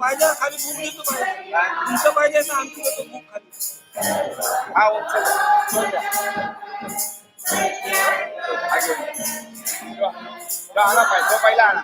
पाहिजे खाली बुक देतो तुमचं पाहिजे तर आमची देतो बुक खाली हा ओके आणा पाहिजे पहिला आणा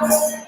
Mas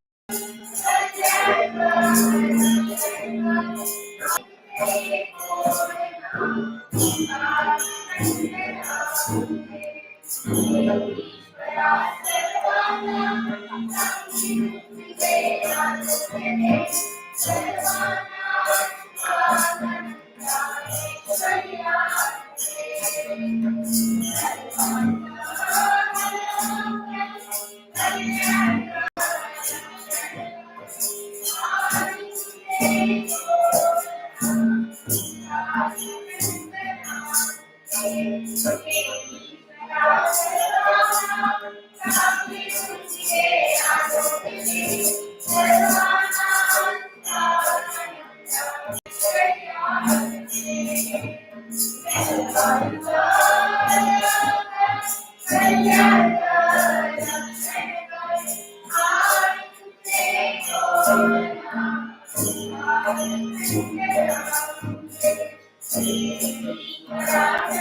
Thank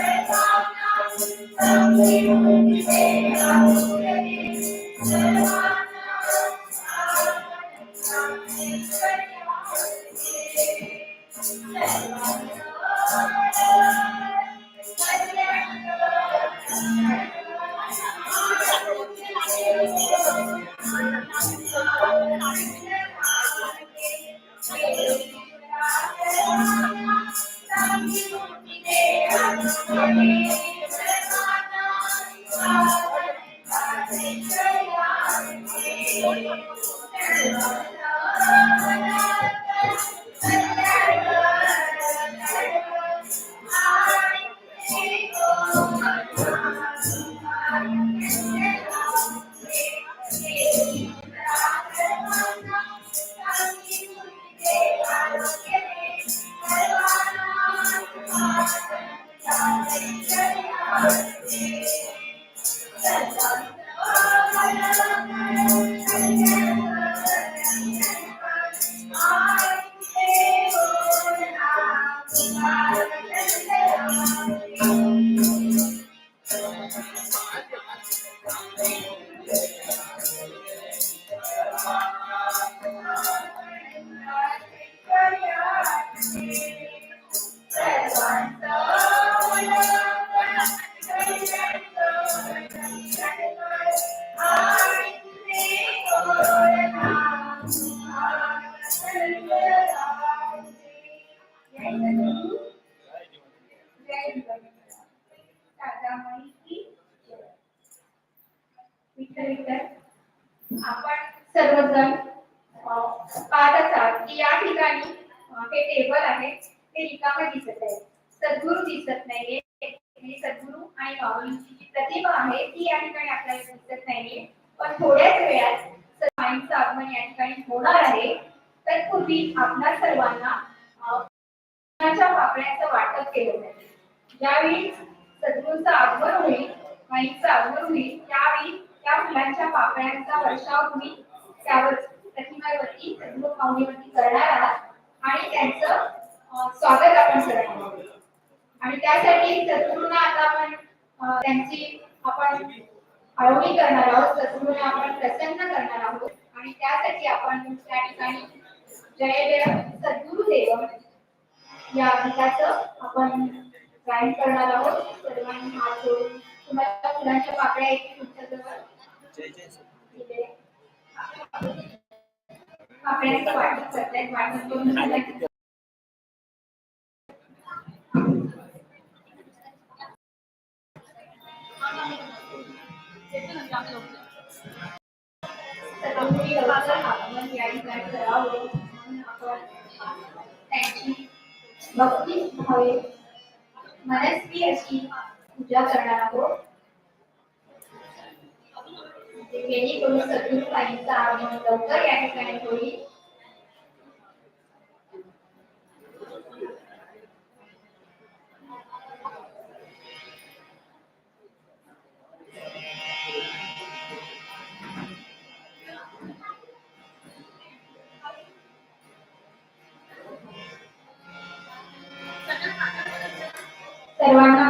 you. या ठिकाणी होणार आहे तत्पूर्वी आपल्या सर्वांना पापण्याचं वाटप केलं जाईल ज्यावेळी सद्गुरूचं आगमन होईल माईचं आगमन होईल त्यावेळी त्या फुलांच्या पापण्यांचा वर्षाव तुम्ही त्यावर प्रतिमेवरती सद्गुरू पाहुणीवरती करणार आहात आणि त्यांचं स्वागत आपण करणार आहोत आणि त्यासाठी सद्गुरूंना आता आपण त्यांची आपण आळवणी करणार आहोत सद्गुरूंना आपण प्रसन्न करणार आहोत आणि त्यासाठी आपण त्या ठिकाणी जय सद्गुरुदेव या गीताचं आपण गायन करणार आहोत सर्वांनी हात जोडून तुम्हाला फुलांच्या पाकळ्या येतील तुमच्याजवळ पाकळ्यांचं वाटप करतायत वाटप करून हवे म्हणूनच मी याची पूजा करणार आहोत जेणेकरून सगळी आगमन लवकर या ठिकाणी सर्वांना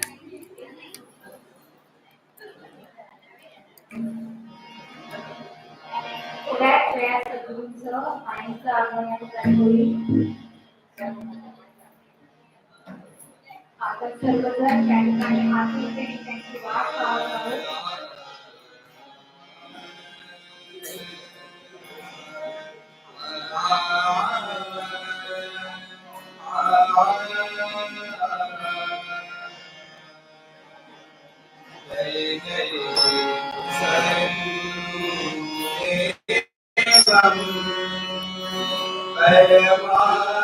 as the groups of finds the argument primarily. Other servers can find marketing intensive or Jai Jai Sarangu Sam, Sam,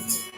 Amen.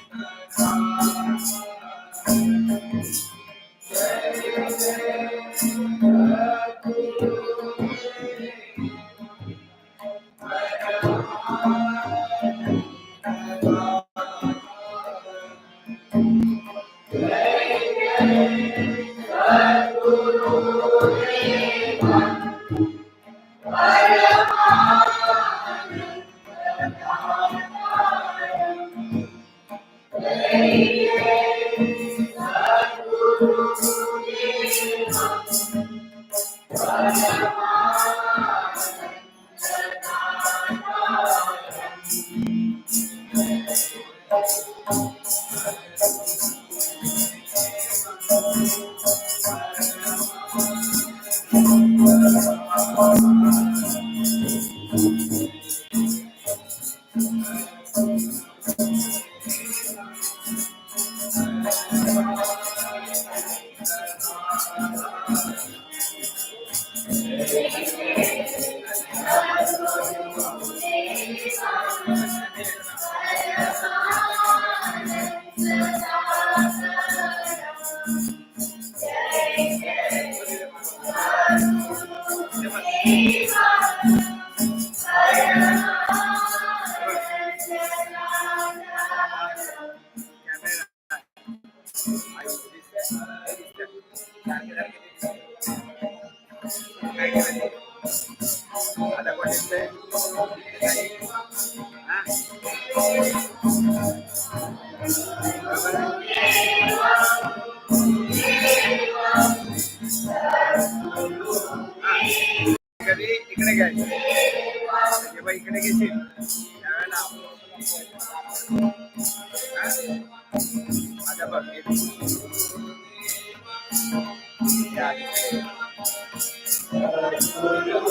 glória.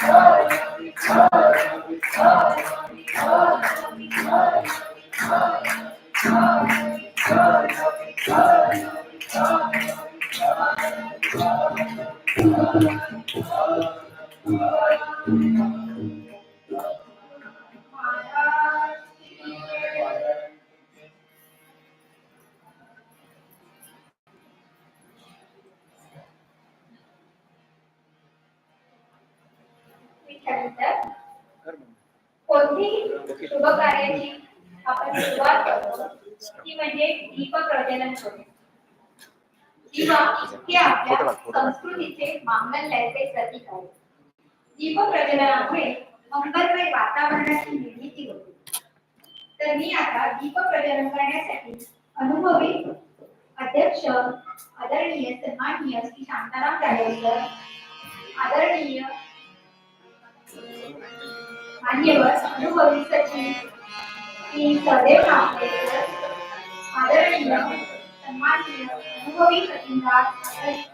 glory, come glory. मांगल्याचे प्रतीक आहे दीपप्रज्वलनामुळे मंगलमय वातावरणाची निर्मिती होते तर मी आता जीव दीपप्रज्वलन करण्यासाठी अनुभवी अध्यक्ष आदरणीय सन्माननीय श्री शांताराम राजेंद्र आदरणीय मान्यवर अनुभवी सचिव श्री सहदेव नामदेकर आदरणीय सन्माननीय अनुभवी सचिन दास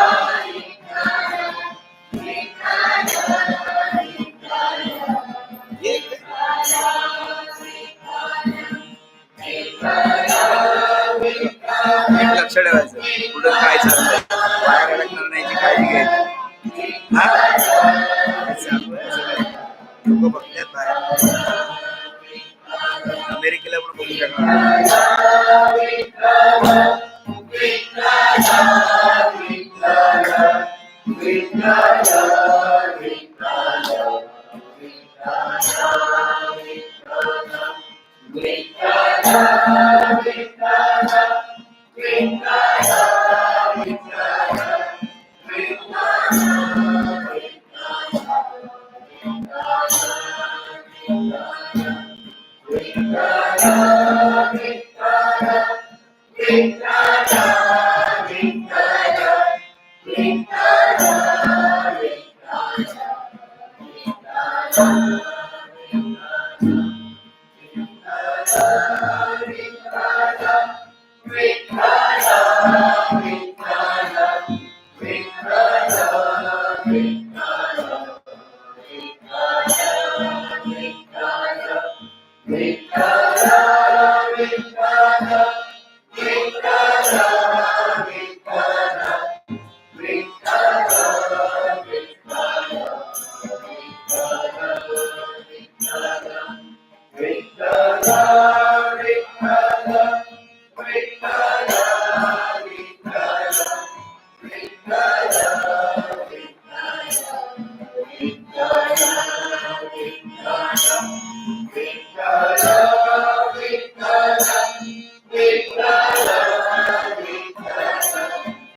உடல் உடல் காய் சார்ந்த Amen.